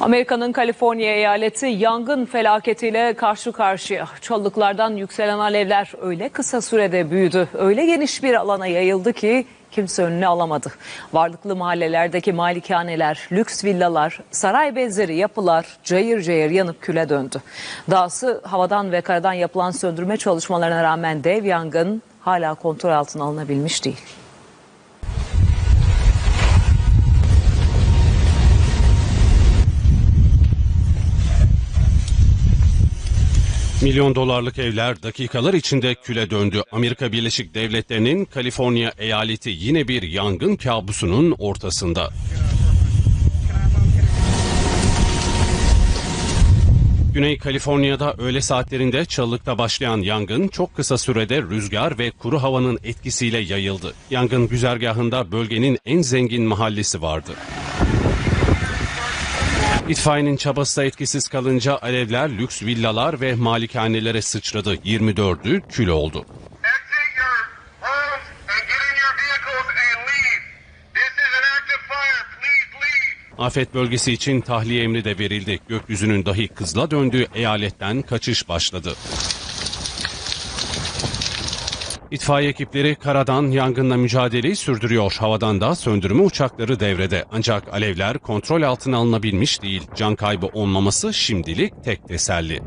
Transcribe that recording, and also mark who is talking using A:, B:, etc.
A: Amerika'nın Kaliforniya eyaleti yangın felaketiyle karşı karşıya. Çalılıklardan yükselen alevler öyle kısa sürede büyüdü, öyle geniş bir alana yayıldı ki kimse önüne alamadı. Varlıklı mahallelerdeki malikaneler, lüks villalar, saray benzeri yapılar cayır cayır yanıp küle döndü. Dahası havadan ve karadan yapılan söndürme çalışmalarına rağmen dev yangın hala kontrol altına alınabilmiş değil.
B: Milyon dolarlık evler dakikalar içinde küle döndü. Amerika Birleşik Devletleri'nin Kaliforniya eyaleti yine bir yangın kabusunun ortasında. Güney Kaliforniya'da öğle saatlerinde çalılıkta başlayan yangın çok kısa sürede rüzgar ve kuru havanın etkisiyle yayıldı. Yangın güzergahında bölgenin en zengin mahallesi vardı. İtfaiyenin çabası da etkisiz kalınca alevler lüks villalar ve malikanelere sıçradı. 24'ü kül oldu. Afet bölgesi için tahliye emri de verildi. Gökyüzünün dahi kızla döndüğü eyaletten kaçış başladı. İtfaiye ekipleri karadan yangınla mücadeleyi sürdürüyor. Havadan da söndürme uçakları devrede. Ancak alevler kontrol altına alınabilmiş değil. Can kaybı olmaması şimdilik tek teselli.